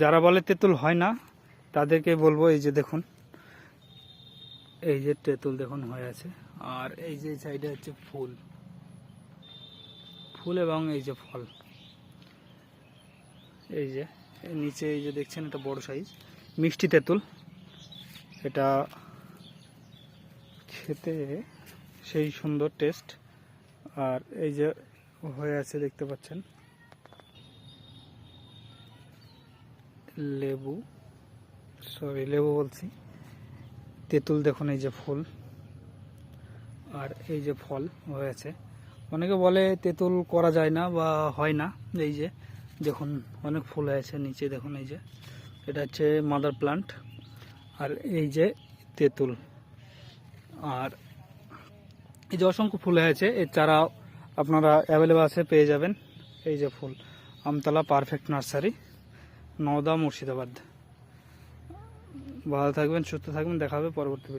যারা বলে তেঁতুল হয় না, তাদেরকে বলব এই যে দেখুন, এই যে তেঁতুল দেখুন হয়ে আছে। আর এই যে সাইডে হচ্ছে ফুল ফুল এবং এই যে ফল। এই যে নিচে এই যে দেখছেন, এটা বড় সাইজ, মিষ্টি তেঁতুল। এটা খেতে সেই সুন্দর টেস্ট। আর এই যে হয়ে আছে, দেখতে পাচ্ছেন। লেবু সরি লেবু বলছি। তেঁতুল দেখুন, এই যে ফুল। আর এই যে ফল হয়েছে। অনেকে বলে তেঁতুল করা যায় না বা হয় না, এই যে দেখুন, অনেক ফুল হয়েছে নিচে, দেখুন, এই যে। এটা হচ্ছে মাদার প্লান্ট আর এই যে তেঁতুল। আর এই যে অসংখ্য ফুল হয়েছে, এর চারা আপনারা অ্যাভেলেবেল আছে, পেয়ে যাবেন। এই যে ফুল। Amtala perfect nursery Nawda Murshidabad. ভালো থাকবেন সুস্থ থাকবেন দেখা হবে পরবর্তী